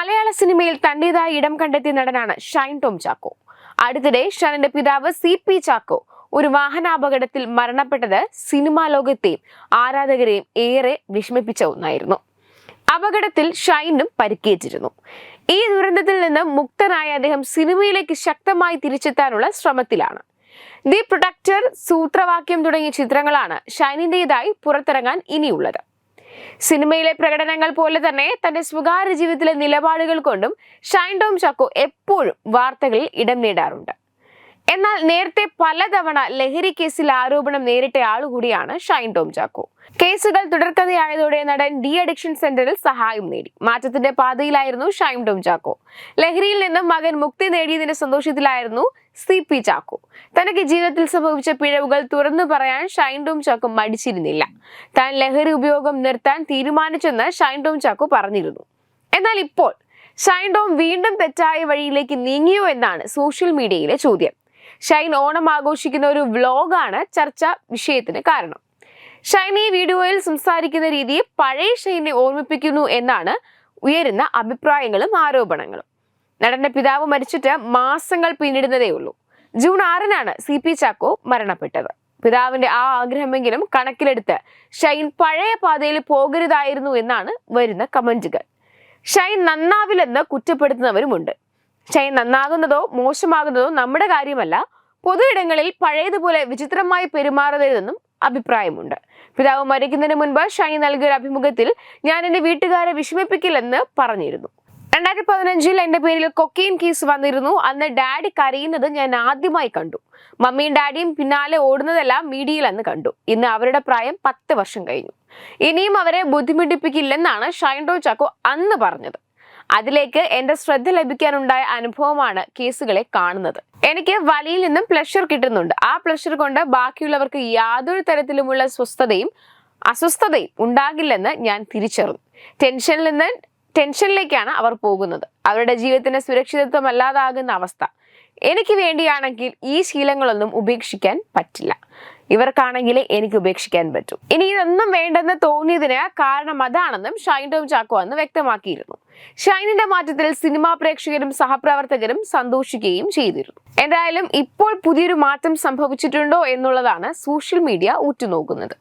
മലയാള സിനിമയിൽ തന്റേതായ ഇടം കണ്ടെത്തിയ നടനാണ് ഷൈൻ ടോം ചാക്കോ. അടുത്തിടെ ഷൈനിന്റെ പിതാവ് സി പി ചാക്കോ ഒരു വാഹനാപകടത്തിൽ മരണപ്പെട്ടത് സിനിമാ ലോകത്തെയും ആരാധകരെയും ഏറെ വിഷമിപ്പിച്ച ഒന്നായിരുന്നു. അപകടത്തിൽ ഷൈനും പരിക്കേറ്റിരുന്നു. ഈ ദുരന്തത്തിൽ നിന്ന് മുക്തനായ അദ്ദേഹം സിനിമയിലേക്ക് ശക്തമായി തിരിച്ചെത്താനുള്ള ശ്രമത്തിലാണ്. ദി പ്രൊഡക്ടർ സൂത്രവാക്യം തുടങ്ങിയ ചിത്രങ്ങളാണ് ഷൈനിന്റേതായി പുറത്തിറങ്ങാൻ ഇനിയുള്ളത്. സിനിമയിലെ പ്രകടനങ്ങൾ പോലെ തന്നെ തന്റെ സ്വകാര്യ ജീവിതത്തിലെ നിലപാടുകൾ കൊണ്ടും ഷൈൻ ടോം ചാക്കോ എപ്പോഴും വാർത്തകളിൽ ഇടം നേടാറുണ്ട്. എന്നാൽ നേരത്തെ പലതവണ ലഹരി കേസിൽ ആരോപണം നേരിട്ട ആളുകൂടിയാണ് ഷൈൻ ടോം ചാക്കോ കേസുകൾ തുടർക്കഥയായതോടെ നടൻ ഡി അഡിക്ഷൻ സെന്ററിൽ സഹായം നേടി. മാറ്റത്തിന്റെ പാതയിലായിരുന്നു ഷൈൻ ടോം ചാക്കോ ലഹരിയിൽ നിന്നും മകൻ മുക്തി നേടിയതിന്റെ സന്തോഷത്തിലായിരുന്നു സി പി ചാക്കോ തനിക്ക് ജീവിതത്തിൽ സംഭവിച്ച പിഴവുകൾ തുറന്നു പറയാൻ ഷൈൻ ടോം ചാക്കോ മടിച്ചിരുന്നില്ല. താൻ ലഹരി ഉപയോഗം നിർത്താൻ തീരുമാനിച്ചെന്ന് ഷൈൻ ടോം ചാക്കോ പറഞ്ഞിരുന്നു. എന്നാൽ ഇപ്പോൾ ഷൈൻ ടോം വീണ്ടും തെറ്റായ വഴിയിലേക്ക് നീങ്ങിയോ എന്നാണ് സോഷ്യൽ മീഡിയയിലെ ചോദ്യം. ഷൈൻ ഓണം ആഘോഷിക്കുന്ന ഒരു വ്ലോഗാണ് ചർച്ച വിഷയത്തിന് കാരണം. ഷൈൻ ഈ വീഡിയോയിൽ സംസാരിക്കുന്ന രീതി പഴയ ഷൈനെ ഓർമ്മിപ്പിക്കുന്നു എന്നാണ് ഉയരുന്ന അഭിപ്രായങ്ങളും ആരോപണങ്ങളും. നടന്റെ പിതാവ് മരിച്ചിട്ട് മാസങ്ങൾ പിന്നിടുന്നതേ ഉള്ളൂ. ജൂൺ ആറിനാണ് സി പി ചാക്കോ മരണപ്പെട്ടത്. പിതാവിന്റെ ആ ആഗ്രഹമെങ്കിലും കണക്കിലെടുത്ത് ഷൈൻ പഴയ പാതയിൽ പോകരുതായിരുന്നു എന്നാണ് വരുന്ന കമന്റുകൾ. ഷൈൻ നന്നാവില്ലെന്ന് കുറ്റപ്പെടുത്തുന്നവരുമുണ്ട്. ഷൈൻ നന്നാകുന്നതോ മോശമാകുന്നതോ നമ്മുടെ കാര്യമല്ല. പൊതുയിടങ്ങളിൽ പഴയതുപോലെ വിചിത്രമായി പെരുമാറരുതെന്നും അഭിപ്രായമുണ്ട്. പിതാവ് മരിക്കുന്നതിന് മുൻപ് ഷൈ നൽകിയ ഒരു അഭിമുഖത്തിൽ ഞാൻ എന്റെ വീട്ടുകാരെ വിഷമിപ്പിക്കില്ലെന്ന് പറഞ്ഞിരുന്നു രണ്ടായിരത്തി പതിനഞ്ചിൽ എന്റെ പേരിൽ കൊക്കെയിൻ കേസ് വന്നിരുന്നു. അന്ന് ഡാഡി കരയുന്നത് ഞാൻ ആദ്യമായി കണ്ടു. മമ്മിയും ഡാഡിയും പിന്നാലെ ഓടുന്നതെല്ലാം മീഡിയയിൽ അന്ന് കണ്ടു. ഇന്ന് അവരുടെ പ്രായം പത്ത് വർഷം കഴിഞ്ഞു. ഇനിയും അവരെ ബുദ്ധിമുട്ടിപ്പിക്കില്ലെന്നാണ് ഷൈൻ ടോ ചാക്കോ അന്ന് പറഞ്ഞത്. അതിലേക്ക് എന്റെ ശ്രദ്ധ ലഭിക്കാനുണ്ടായ അനുഭവമാണ് കേസുകളെ കാണുന്നത്. എനിക്ക് വലിയിൽ നിന്നും പ്ലഷർ കിട്ടുന്നുണ്ട്. ആ പ്ലഷർ കൊണ്ട് ബാക്കിയുള്ളവർക്ക് യാതൊരു തരത്തിലുമുള്ള സ്വസ്ഥതയും അസ്വസ്ഥതയും ഉണ്ടാകില്ലെന്ന് ഞാൻ തിരിച്ചറിഞ്ഞു. ടെൻഷനിൽ നിന്ന് ടെൻഷനിലേക്കാണ് അവർ പോകുന്നത്. അവരുടെ ജീവിതത്തിന്റെ സുരക്ഷിതത്വം അല്ലാതാകുന്ന അവസ്ഥ. എനിക്ക് വേണ്ടിയാണെങ്കിൽ ഈ ശീലങ്ങളൊന്നും ഉപേക്ഷിക്കാൻ പറ്റില്ല. ഇവർക്കാണെങ്കിൽ എനിക്ക് ഉപേക്ഷിക്കാൻ പറ്റും. ഇനി ഇതൊന്നും വേണ്ടെന്ന് തോന്നിയതിന് കാരണം അതാണെന്നും ഷൈൻ ടോം ചാക്കോ അന്ന് വ്യക്തമാക്കിയിരുന്നു. ഷൈനിന്റെ മാറ്റത്തിൽ സിനിമാ പ്രേക്ഷകരും സഹപ്രവർത്തകരും സന്തോഷിക്കുകയും ചെയ്തിരുന്നു. എന്തായാലും ഇപ്പോൾ പുതിയൊരു മാറ്റം സംഭവിച്ചിട്ടുണ്ടോ എന്നുള്ളതാണ് സോഷ്യൽ മീഡിയ ഉറ്റുനോക്കുന്നത്.